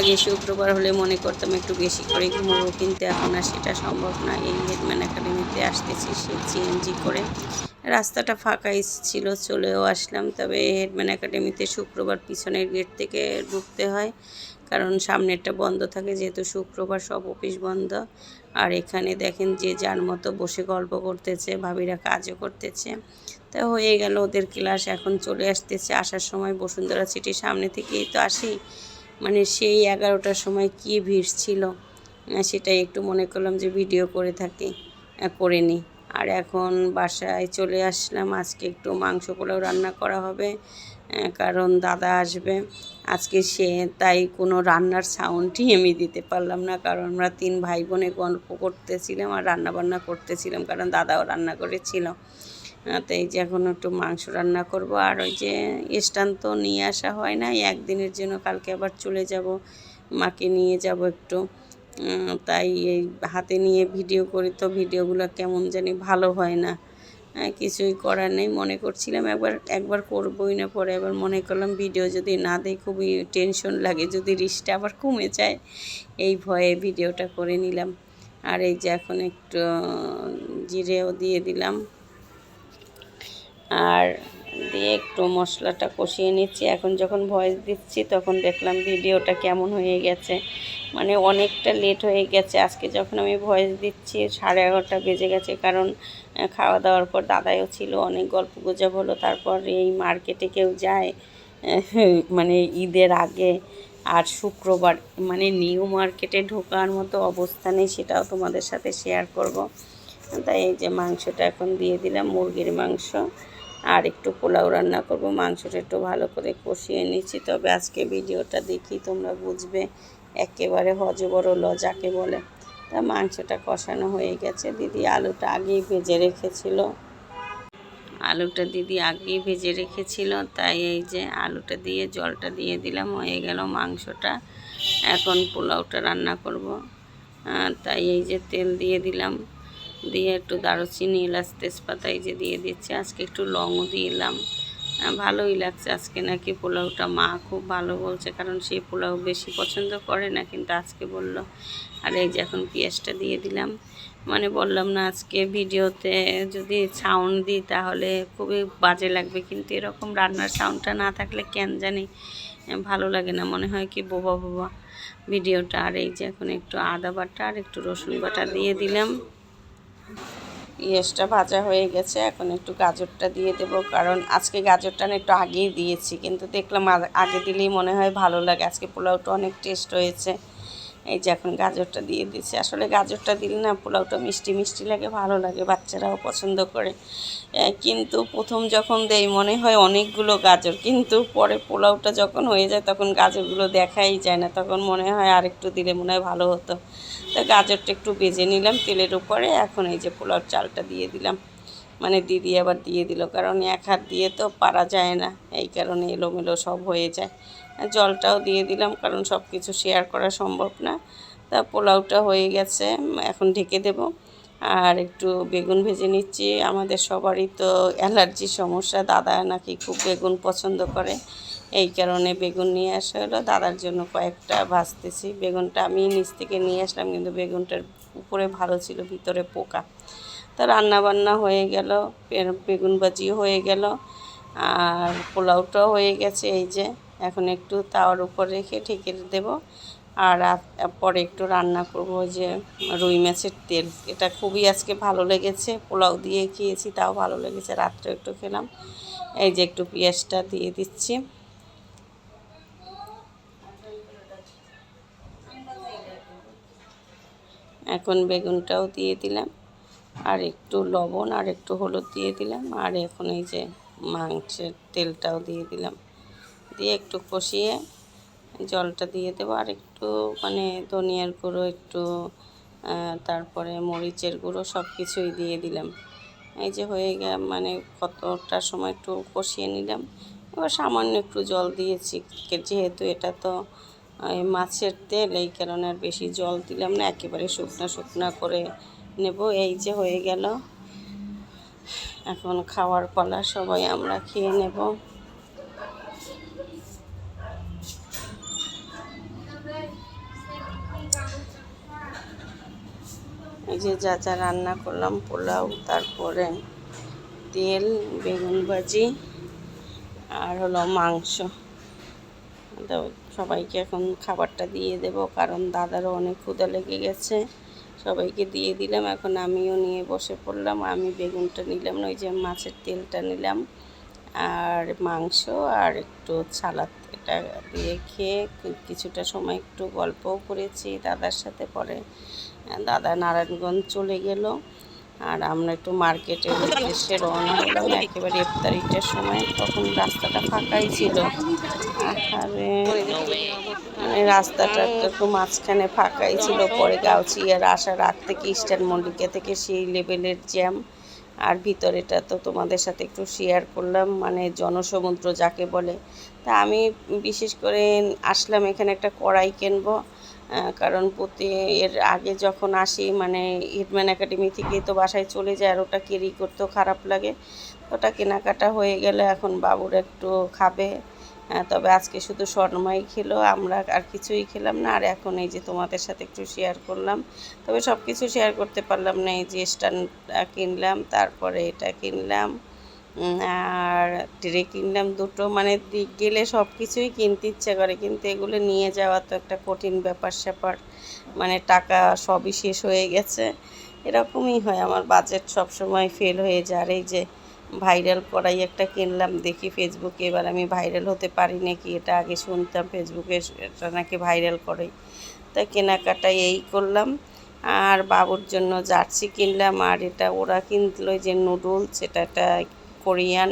আগে শুক্রবার হলে মনে করতাম একটু বেশি করে ঘুমোবো, কিন্তু এখন আর সেটা সম্ভব না। এই হেডম্যান একাডেমিতে আসতেছি সে সিএনজি করে। রাস্তাটা ফাঁকাই ছিল, চলেও আসলাম। তবে হেডম্যান একাডেমিতে শুক্রবার পিছনের গেট থেকে ঢুকতে হয়, কারণ সামনেরটা বন্ধ থাকে, যেহেতু শুক্রবার সব অফিস বন্ধ। আর এখানে দেখেন যে যার মতো বসে গল্প করতেছে, ভাবিরা কাজও করতেছে। তা হয়ে গেল, ওদের ক্লাস এখন চলে আসতেছে। আসার সময় বসুন্ধরা সিটির সামনে থেকেই তো আসি। মানে সেই এগারোটার সময় কি ভিড় ছিল সেটাই একটু মনে করলাম যে ভিডিও করে থাকি করে নিই আর এখন বাসায় চলে আসলাম, আজকে একটু মাংস পোলাও রান্না করা হবে কারণ দাদা আসবে। আজকে সে, তাই কোনো রান্নার সাউন্ডই আমি দিতে পারলাম না, কারণ আমরা তিন ভাই বোনে গল্প করতেছিলাম আর রান্না বান্না করতেছিলাম, কারণ দাদাও রান্না করেছিল। তো এই যে এখন একটু মাংস রান্না করব। আর ওই যে স্টান তো নিয়ে আসা হয় না একদিনের জন্য কালকে আবার চলে যাব মাকে নিয়ে যাব একটু। তাই এই হাতে নিয়ে ভিডিও করি তো ভিডিওগুলো কেমন জানি ভালো হয় না। আহ, কিছুই করার নেই মনে করছিলাম একবার একবার করবোই না পরে আবার মনে করলাম ভিডিও যদি না দেয় খুবই টেনশন লাগে যদি রিস্কটা আবার কমে যায় এই ভয়ে ভিডিওটা করে নিলাম। আর এই যে এখন একটু জিরেও দিয়ে দিলাম। আর দিয়ে একটু মশলাটা কষিয়ে নিচ্ছি। এখন যখন ভয়েস দিচ্ছি তখন দেখলাম ভিডিওটা কেমন হয়ে গেছে। মানে অনেকটা লেট হয়ে গেছে। আজকে যখন আমি ভয়েস দিচ্ছি সাড়ে এগারোটা বেজে গেছে কারণ খাওয়া দাওয়ার পর দাদাইও ছিল, অনেক গল্প গুজব হলো। তারপর এই মার্কেটে কেউ যায় মানে ঈদের আগে আর শুক্রবার মানে নিউ মার্কেটে ঢোকার মতো অবস্থা নেই সেটাও তোমাদের সাথে শেয়ার করব। তাই এই যে মাংসটা এখন দিয়ে দিলাম, মুরগির মাংস। আর একটু পোলাও রান্না করব, মাংসটা একটু ভালো করে কষিয়ে নিচ্ছি। তবে আজকে ভিডিওটা দেখি তোমরা বুঝবে, একেবারে হজবরল যাকে বলে। তা মাংসটা কষানো হয়ে গেছে। দিদি আলুটা আগেই ভেজে রেখেছিল। আলুটা দিদি আগেই ভেজে রেখেছিল, তাই এই যে আলুটা দিয়ে জলটা দিয়ে দিলাম, হয়ে গেল মাংসটা। এখন পোলাওটা রান্না করব। তাই এই যে তেল দিয়ে দিলাম। দিয়ে একটু দারুচিনি এলাচ তেজপাতা এই যে দিয়ে দিচ্ছি। আজকে একটু লংও আহ, ভালোই লাগছে আজকে নাকি পোলাওটা। মা খুব ভালো বলছে কারণ সে পোলাও বেশি পছন্দ করে না কিন্তু আজকে বলল। আর এই যে এখন পেঁয়াজটা দিয়ে দিলাম। মানে বললাম না আজকে ভিডিওতে যদি সাউন্ড দিই তাহলে খুবই বাজে লাগবে কিন্তু এরকম রান্নার সাউন্ডটা না থাকলে কেন জানি ভালো লাগে না। মনে হয় কি বোবা বোবা ভিডিওটা। আর এই যে এখন একটু আদা বাটা আর একটু রসুন বাটা দিয়ে দিলাম। পেঁয়াজটা ভাজা হয়ে গেছে, এখন একটু গাজরটা দিয়ে দেবো, কারণ আজকে গাজরটা না একটু আগেই দিয়েছি, কিন্তু দেখলাম আগে দিলেই মনে হয় ভালো লাগে, আজকে পোলাওটা অনেক টেস্ট হয়েছে। এই যে এখন গাজরটা দিয়ে দিচ্ছি আসলে গাজরটা দিলে না পোলাওটা মিষ্টি মিষ্টি লাগে, ভালো লাগে, বাচ্চারাও পছন্দ করে। কিন্তু প্রথম যখন দেই, মনে হয় অনেকগুলো গাজর, কিন্তু পরে পোলাওটা যখন হয়ে যায়, তখন গাজরগুলো দেখাই যায় না, তখন মনে হয় আর একটু দিলে মনে হয় ভালো হতো। তা গাজরটা একটু বেজে নিলাম তেলের উপরে। এখন এই যে পোলাওর চালটা দিয়ে দিলাম। মানে দিদি আবার দিয়ে দিল, কারণ এক হাত দিয়ে তো পারা যায় না। এই কারণে এলোমেলো সব হয়ে যায়। জলটাও দিয়ে দিলাম, কারণ সব কিছু শেয়ার করা সম্ভব না। তা পোলাওটা হয়ে গেছে, এখন ঢেকে দেব। আর একটু বেগুন ভেজে নিচ্ছি। আমাদের সবারই তো অ্যালার্জির সমস্যা, দাদা নাকি খুব বেগুন পছন্দ করে। এই কারণে বেগুন নিয়ে আসা হলো। দাদার জন্য কয়েকটা ভাজতেছি। বেগুনটা আমি নিচ থেকে নিয়ে আসলাম, কিন্তু বেগুনটার উপরে ভালো ছিল, ভিতরে পোকা। তা রান্না বান্না হয়ে গেল বেগুন ভাজিও হয়ে গেল, আর পোলাওটাও হয়ে গেছে এই যে। এখন একটু তাওয়ার উপর রেখে ঢেকে দেব, আর পরে একটু রান্না করব যে রুই মাছের তেল। এটা খুবই আজকে ভালো লেগেছে, পোলাও দিয়ে খেয়েছি, তাও ভালো লেগেছে রাত্রে একটু খেলাম। এই যে একটু পেঁয়াজটা দিয়ে দিচ্ছি। এখন বেগুনটাও দিয়ে দিলাম। আর একটু লবণ আর একটু হলুদ দিয়ে দিলাম। আর এখন এই যে মাংসের তেলটাও দিয়ে দিলাম। দিয়ে একটু কষিয়ে জলটা দিয়ে দেবো। আর একটু মানে ধনিয়ার গুঁড়ো, একটু তারপরে মরিচের গুঁড়ো সব কিছুই দিয়ে দিলাম। এই যে হয়ে গে মানে কতটা সময় একটু কষিয়ে নিলাম। এবার সামান্য একটু জল দিয়েছি। যেহেতু এটা তো এই মাছের তেল, এই কারণে আর বেশি জল দিলাম না, একেবারে শুকনো শুকনো করে নেব। এই যে হয়ে গেল। এখন খাওয়ার পালা সবাই আমরা খেয়ে নেব। এই যে যা যা রান্না করলাম, পোলাও, তারপরে তেল বেগুন ভাজি আর হলো মাংস। তো সবাইকে এখন খাবারটা দিয়ে দেব, কারণ দাদারও অনেক ক্ষুদা লেগে গেছে। সবাইকে দিয়ে দিলাম, এখন আমিও নিয়ে বসে পড়লাম। আমি বেগুনটা নিলাম, ওই যে মাছের তেলটা নিলাম, আর মাংস আর একটু সালাদ এটা দিয়ে খেয়ে কিছুটা সময় একটু গল্পও করেছি দাদার সাথে, পরে দাদা নারায়ণগঞ্জ চলে গেল। আর আমরা একটু মার্কেটের উদ্দেশ্যে রওনা হলাম। একেবারে ইফতারিটার সময়। তখন রাস্তাটা ফাঁকাই ছিল। আরে মানে রাস্তাটা তো একটু মাঝখানে ফাঁকাই ছিল। পরে গাউচিয়ার আসার আগ থেকে ইস্টার্ন মল্লিকা থেকে সেই লেভেলের জ্যাম। আর ভিতরেটা তো তোমাদের সাথে একটু শেয়ার করলাম। মানে জনসমুদ্র যাকে বলে। তা আমি বিশেষ করে আসলাম এখানে একটা কড়াই কিনবো। কারণ প্রতি এর আগে যখন আসি মানে হিটম্যান একাডেমি থেকে তো বাসায় চলে যায় আর ওটা ক্যারি করতেও খারাপ লাগে। ওটা কেনাকাটা হয়ে গেলে এখন বাবুর একটু খাবে। তবে আজকে শুধু স্বর্ণমাই খেলো, আমরা আর কিছুই খেলাম না। আর এখন এই যে তোমাদের সাথে একটু শেয়ার করলাম। তবে সব কিছু শেয়ার করতে পারলাম না, এই যে স্ট্যান্ডটা কিনলাম, তারপরে এটা কিনলাম। আর ট্রে কিনলাম দুটো মানে গেলে সব কিছুই কিনতে ইচ্ছা করে, কিন্তু এগুলো নিয়ে যাওয়া তো একটা কঠিন ব্যাপার স্যাপার। মানে টাকা সবই শেষ হয়ে গেছে। এরকমই হয়, আমার বাজেট সব সময় ফেল হয়ে যায়। এই যে ভাইরাল করাই একটা কিনলাম, দেখি ফেসবুকে এবার আমি ভাইরাল হতে পারি নাকি? এটা আগে শুনতাম ফেসবুকে এটা নাকি ভাইরাল করে। তাই কেনাকাটা এই করলাম। আর বাবুর জন্য জার্সি কিনলাম, আর এটা ওরা কিনলো যে নুডলস এটা একটা কোরিয়ান,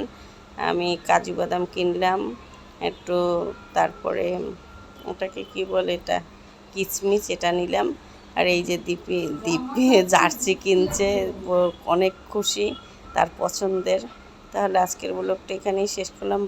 আমি কাজু বাদাম কিনলাম, একটু তারপরে ওটাকে কি বলে এটা কিচমিচ এটা নিলাম, আর এই যে দীপি দীপি জার্সি কিনছে অনেক খুশি তার পছন্দের। তাহলে আজকের ব্লগটা এখানেই শেষ করলাম।